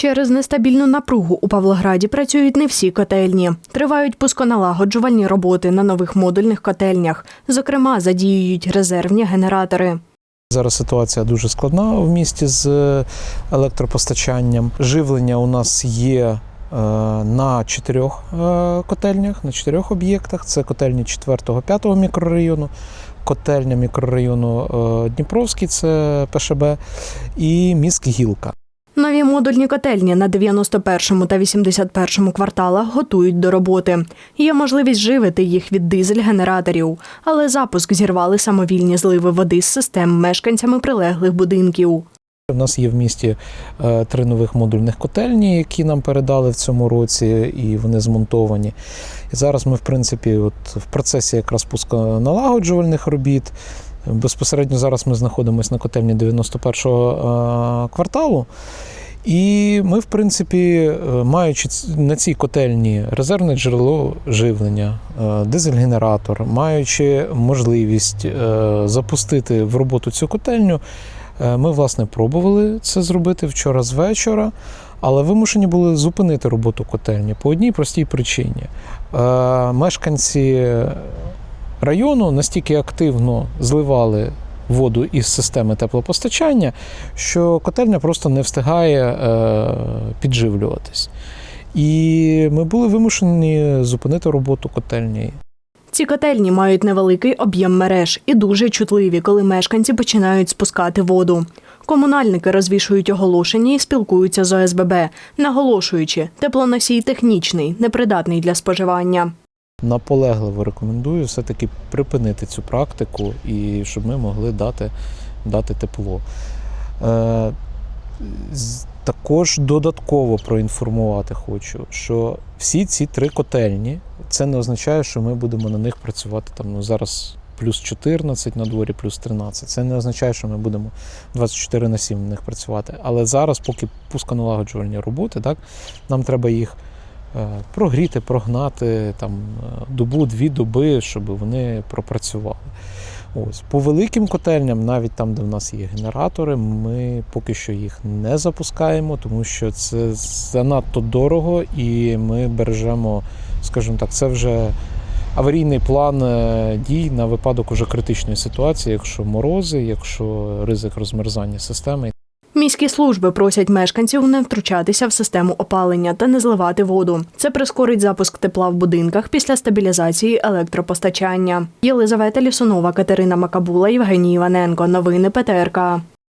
Через нестабільну напругу у Павлограді працюють не всі котельні. Тривають пусконалагоджувальні роботи на нових модульних котельнях. Зокрема, задіюють резервні генератори. Зараз ситуація дуже складна в місті з е, електропостачанням. Живлення у нас є е, на чотирьох е, котельнях, на чотирьох об'єктах. Це котельні 4-5 мікрорайону, котельня мікрорайону Дніпровський, це ПШБ, і міськ Гілка. Нові модульні котельні на 91 та 81 кварталах готують до роботи. Є можливість живити їх від дизель-генераторів, але запуск зірвали самовільні зливи води з систем мешканцями прилеглих будинків. У нас є в місті е, три нових модульних котельні, які нам передали в цьому році, і вони змонтовані. І зараз ми, в принципі, от в процесі якраз пусконалагоджувальних робіт. Безпосередньо зараз ми знаходимося на котельні 91-го е, кварталу. І ми, в принципі, е, маючи на цій котельні резервне джерело живлення, е, дизель-генератор, маючи можливість е, запустити в роботу цю котельню, Ми, власне, пробували це зробити вчора з вечора, але вимушені були зупинити роботу котельні по одній простій причині. Мешканці району настільки активно зливали воду із системи теплопостачання, що котельня просто не встигає е, підживлюватись. І ми були вимушені зупинити роботу котельні. Ці котельні мають невеликий об'єм мереж і дуже чутливі, коли мешканці починають спускати воду. Комунальники розвішують оголошення і спілкуються з ОСББ, наголошуючи, теплоносій технічний, непридатний для споживання. Наполегливо рекомендую все-таки припинити цю практику і щоб ми могли дати, дати тепло. Е, також додатково проінформувати хочу, що всі ці три котельні, це не означає, що ми будемо на них працювати там ну, зараз. Плюс 14 на дворі, плюс 13. Це не означає, що ми будемо 24 на 7 на них працювати. Але зараз, поки пусконалагоджувальні роботи, так, нам треба їх прогріти, прогнати там е, добу-дві доби, щоб вони пропрацювали. Ось по великим котельням, навіть там, де в нас є генератори, ми поки що їх не запускаємо, тому що це занадто дорого, і ми бережемо, скажімо так, це вже аварійний план е, дій на випадок уже критичної ситуації, якщо морози, якщо ризик розмерзання системи. Міські служби просять мешканців не втручатися в систему опалення та не зливати воду. Це прискорить запуск тепла в будинках після стабілізації електропостачання. Єлизавета Лісунова, Катерина Макабула, Євгеній Іваненко. Новини ПТРК.